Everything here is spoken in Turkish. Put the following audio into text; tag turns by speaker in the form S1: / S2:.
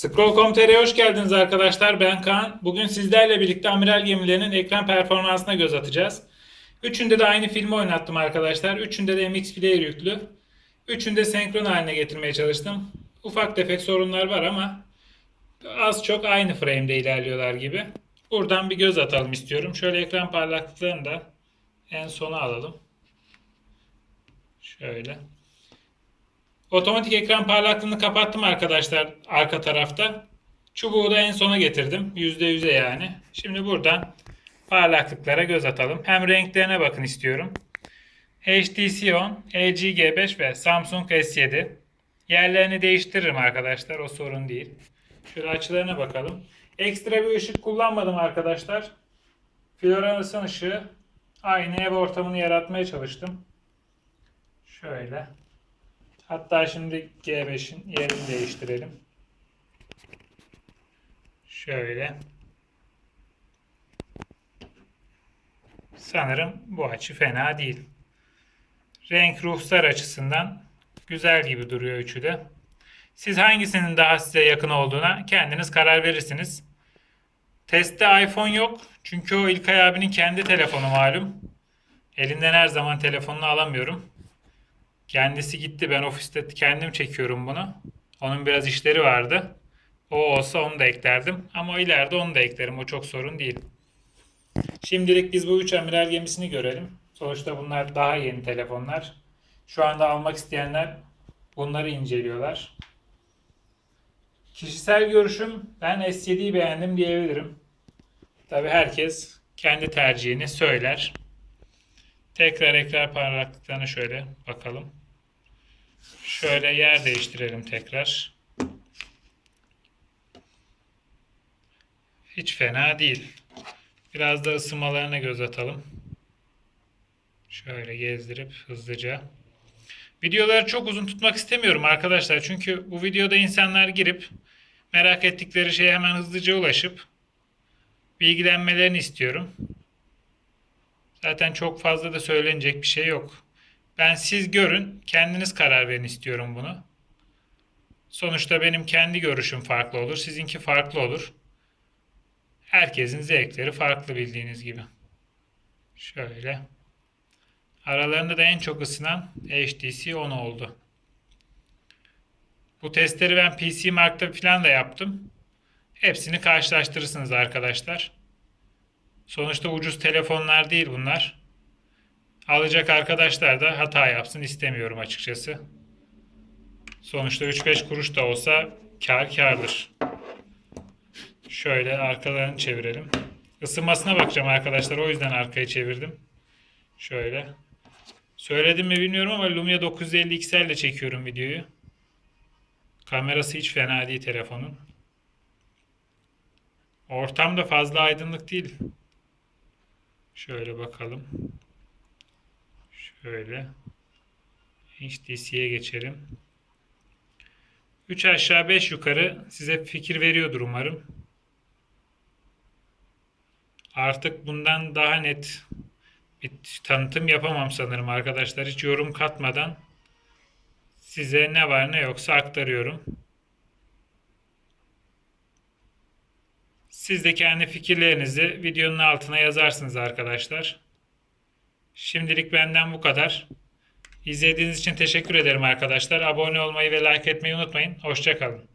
S1: Scroll.com.tr'ye hoş geldiniz arkadaşlar. Ben Kaan. Bugün sizlerle birlikte amiral gemilerinin ekran performansına göz atacağız. Üçünde de aynı filmi oynattım arkadaşlar. Üçünde de MX Player yüklü. Üçünde senkron haline getirmeye çalıştım. Ufak tefek sorunlar var ama az çok aynı frame'de ilerliyorlar gibi. Buradan bir göz atalım istiyorum. Şöyle ekran parlaklıklarını da en sona alalım. Şöyle. Otomatik ekran parlaklığını kapattım arkadaşlar arka tarafta. Çubuğu da en sona getirdim. %100'e yani. Şimdi buradan parlaklıklara göz atalım. Hem renklerine bakın istiyorum. HTC 10, LG G5 ve Samsung S7. Yerlerini değiştiririm arkadaşlar. O sorun değil. Şöyle açılarına bakalım. Ekstra bir ışık kullanmadım arkadaşlar. Floresan ışığı. Aynı ev ortamını yaratmaya çalıştım. Şöyle. Hatta şimdi G5'in yerini değiştirelim. Şöyle. Sanırım bu açı fena değil. Renk ruhsar açısından güzel gibi duruyor üçü de. Siz hangisinin daha size yakın olduğuna kendiniz karar verirsiniz. Testte iPhone yok. Çünkü o İlkay abinin kendi telefonu malum. Elinden her zaman telefonunu alamıyorum. Kendisi gitti. Ben ofiste kendim çekiyorum bunu. Onun biraz işleri vardı. O olsa onu da eklerdim. Ama ileride onu da eklerim. O çok sorun değil. Şimdilik biz bu üç amiral gemisini görelim. Sonuçta bunlar daha yeni telefonlar. Şu anda almak isteyenler bunları inceliyorlar. Kişisel görüşüm ben S7'yi beğendim diyebilirim. Tabi herkes kendi tercihini söyler. Tekrar ekran parlaklıklarına şöyle bakalım. Şöyle yer değiştirelim tekrar. Hiç fena değil. Biraz da ısınmalarına göz atalım. Şöyle gezdirip hızlıca. Videoları çok uzun tutmak istemiyorum arkadaşlar. Çünkü bu videoda insanlar girip merak ettikleri şeye hemen hızlıca ulaşıp bilgilenmelerini istiyorum. Zaten çok fazla da söylenecek bir şey yok. Ben siz görün, kendiniz karar verin istiyorum bunu. Sonuçta benim kendi görüşüm farklı olur, sizinki farklı olur. Herkesin zevkleri farklı bildiğiniz gibi. Şöyle. Aralarında da en çok ısınan HTC 10 oldu. Bu testleri ben PC Mark'ta falan da yaptım. Hepsini karşılaştırırsınız arkadaşlar. Sonuçta ucuz telefonlar değil bunlar. Alacak arkadaşlar da hata yapsın istemiyorum açıkçası. Sonuçta 3-5 kuruş da olsa kar kardır. Şöyle arkalarını çevirelim. Isınmasına bakacağım arkadaşlar. O yüzden arkayı çevirdim. Şöyle. Söyledim mi bilmiyorum ama Lumia 950 XL ile çekiyorum videoyu. Kamerası hiç fena değil telefonun. Ortam da fazla aydınlık değil. Şöyle bakalım. Şöyle. HTC'ye geçelim. 3 aşağı 5 yukarı size fikir veriyordur umarım. Artık bundan daha net bir tanıtım yapamam sanırım arkadaşlar. Hiç yorum katmadan size ne var ne yoksa aktarıyorum. Siz de kendi fikirlerinizi videonun altına yazarsınız arkadaşlar. Şimdilik benden bu kadar. İzlediğiniz için teşekkür ederim arkadaşlar. Abone olmayı ve like etmeyi unutmayın. Hoşçakalın.